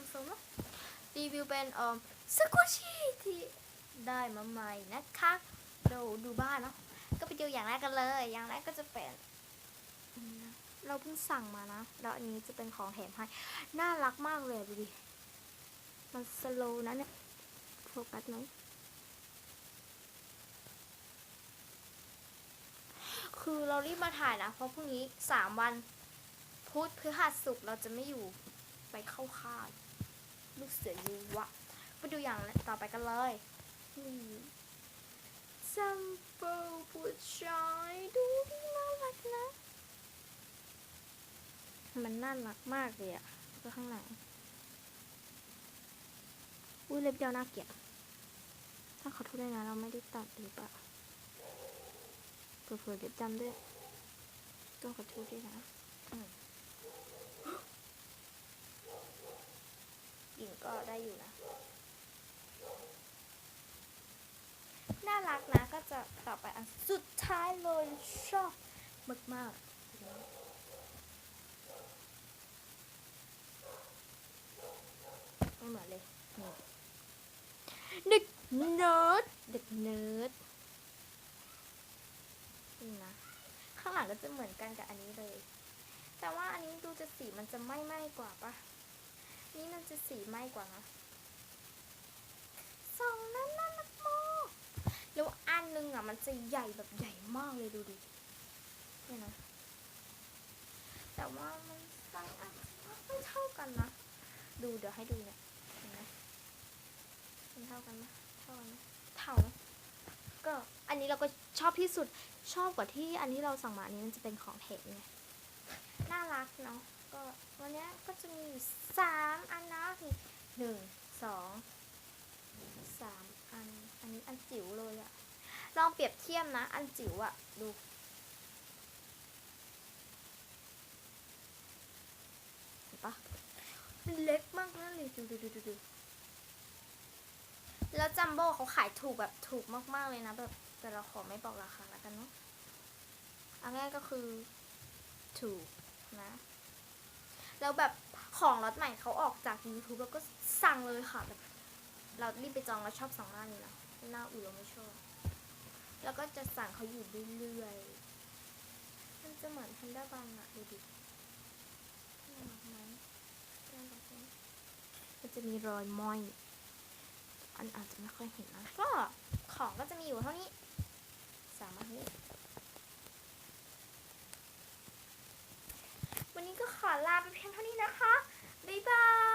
มๆเนาะรีวิวเป็นอ่อสกูชี่ที่ได้มาใหม่นะคะเราดูบ้านเนาะก็ไปดูอย่างแรกกันเลย อย่างแรกก็จะเป็นเราเพิ่งสั่งมานะ แล้วอันนี้จะเป็นของแถมให้ น่ารักมากเลยดูดิ มันสโลว์นะเนี่ย โฟกัสไหมคือเรารีบมาถ่ายนะ เพราะพรุ่งนี้สามวัน พุธพฤหัสศุกร์เราจะไม่อยู่ไปเข้าค่าย ลูกเสือยูวะไปดูอย่างต่อไปกันเลยนี่ซัมเปิลผู้ชายดูดีน่ารักนะ มันน่ารักมากเลยอะก็ข้างหลังอุ้ยเล็บยาวน่าเกลียดถ้าขอโทษด้วยนะเราไม่ได้ตัดหรือเปล่าเผื่อเล็บจำด้วยต้องขอโทษด้วยนะอืม กลิ่นก็ได้อยู่นะ น่ารักนะก็จะต่อไปอันสุดท้ายเลยชอบมากๆไม่เหมือนเลยเด็กเนิร์ดเด็กเนิร์ดนี่นะ ข้างหลังก็จะเหมือนกันกับอันนี้เลย แต่ว่าอันนี้ดูจะสีมันจะไม้ไหม้กว่าปะ นี่มันจะสีไหม้กว่านะสองนั้นน่ารักมากแล้วอันหนึงอะมันจะใหญ่แบบใหญ่มากเลยดูดิเนี่ยนะแต่ว่ามันไซส์อาจจะไม่เท่ากันนะ ดูเดี๋ยวให้ดูเนี่ยเห็นไหมมันเท่ากันไหมเท่ากันไหมเท่านก็อันนี้เราก็ชอบที่สุดชอบกว่าที่อันที่เราสั่งมาอันนี้มันจะเป็นของเทปไงน่ารักเนาะ ก็วันนี้ก็จะมีอยู่สามอันนะนี่หนึ่งสองสามอัน อันนี้อันจิ๋วเลยอะลองเปรียบเทียบนะ อันจิ๋วอะดูเห็นปะมันเล็กมากนะเลยดูดูดูดูดูแล้วจัมโบ้เขาขายถูกแบบถูกมากๆเลยนะแบบแต่เราขอไม่บอกราคาแล้วกันเนาะอันแรกก็คือถูกนะ แล้วแบบของล็อตใหม่เขาออกจาก YouTube แล้วก็สั่งเลยค่ะแบบเรารีบไปจองเราชอบสองหน้านี้นะหน้าอื่นเราไม่ชอบ แล้วก็จะสั่งเขาอยู่เรื่อยๆมันจะเหมือนแพนด้าบังอะดูดิน่ารักไหมน่ารักไหมมันจะมีรอยม้อย อันอาจจะไม่ค่อยเห็นนะก็ของก็จะมีอยู่เท่านี้ สามอันนี้ วันนี้ก็ขอ ลาไปเพียงเท่านี้นะคะ บ๊ายบาย